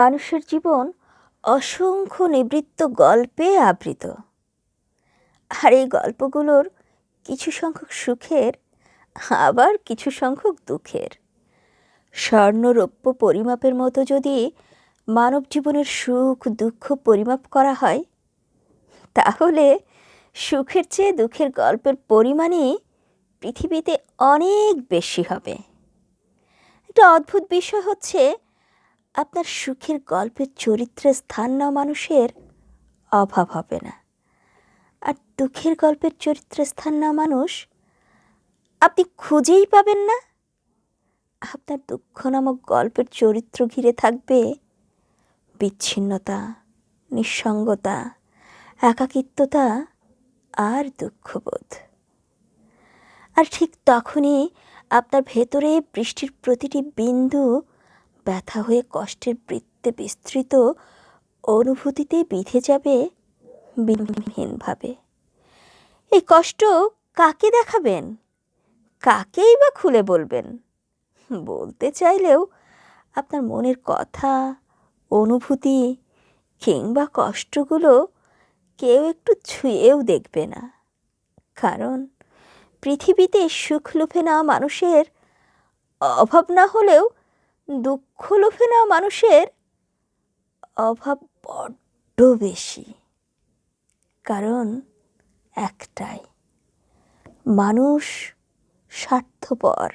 মানুষের জীবন অসংখ্য নিবৃত্ত গল্পে আবৃত। আর এই গল্পগুলোর কিছু সংখ্যক সুখের, আবার কিছু সংখ্যক দুঃখের। স্বর্ণরৌপ্য পরিমাপের মতো যদি মানব জীবনের সুখ, দুঃখ পরিমাপ করা হয়, তাহলে সুখের চেয়ে দুঃখের গল্পের পরিমাণই পৃথিবীতে অনেক বেশি হবে। একটা অদ্ভুত বিষয় হচ্ছে আপনার সুখের গল্পের চরিত্রে স্থান নেওয়া মানুষের অভাব হবে না। আর দুঃখের গল্পের চরিত্রে স্থান নেওয়া মানুষ আপনি খুঁজেই পাবেন না। আপনার দুঃখ নামক গল্পের চরিত্র ঘিরে থাকবে বিচ্ছিন্নতা, নিঃসঙ্গতা, একাকিত্বতা আর দুঃখবোধ। আর ঠিক তখনই আপনার ভেতরে বৃষ্টির প্রতিটি বিন্দু ব্যথা হয়ে কষ্টের বৃত্তে বিস্তৃত অনুভূতিতে বিধে যাবে বিহীনভাবে এই কষ্ট কাকে দেখাবেন? কাকেই বা খুলে বলবেন? বলতে চাইলেও আপনার মনের কথা, অনুভূতি কিংবা কষ্টগুলো কেউ একটু ছুঁয়েও দেখবে না। কারণ পৃথিবীতে সুখ লোভে নেওয়া মানুষের অভাব না হলেও দুঃখ লোভে না মানুষের অভাব বড্ড বেশি। কারণ একটাই মানুষ স্বার্থপর।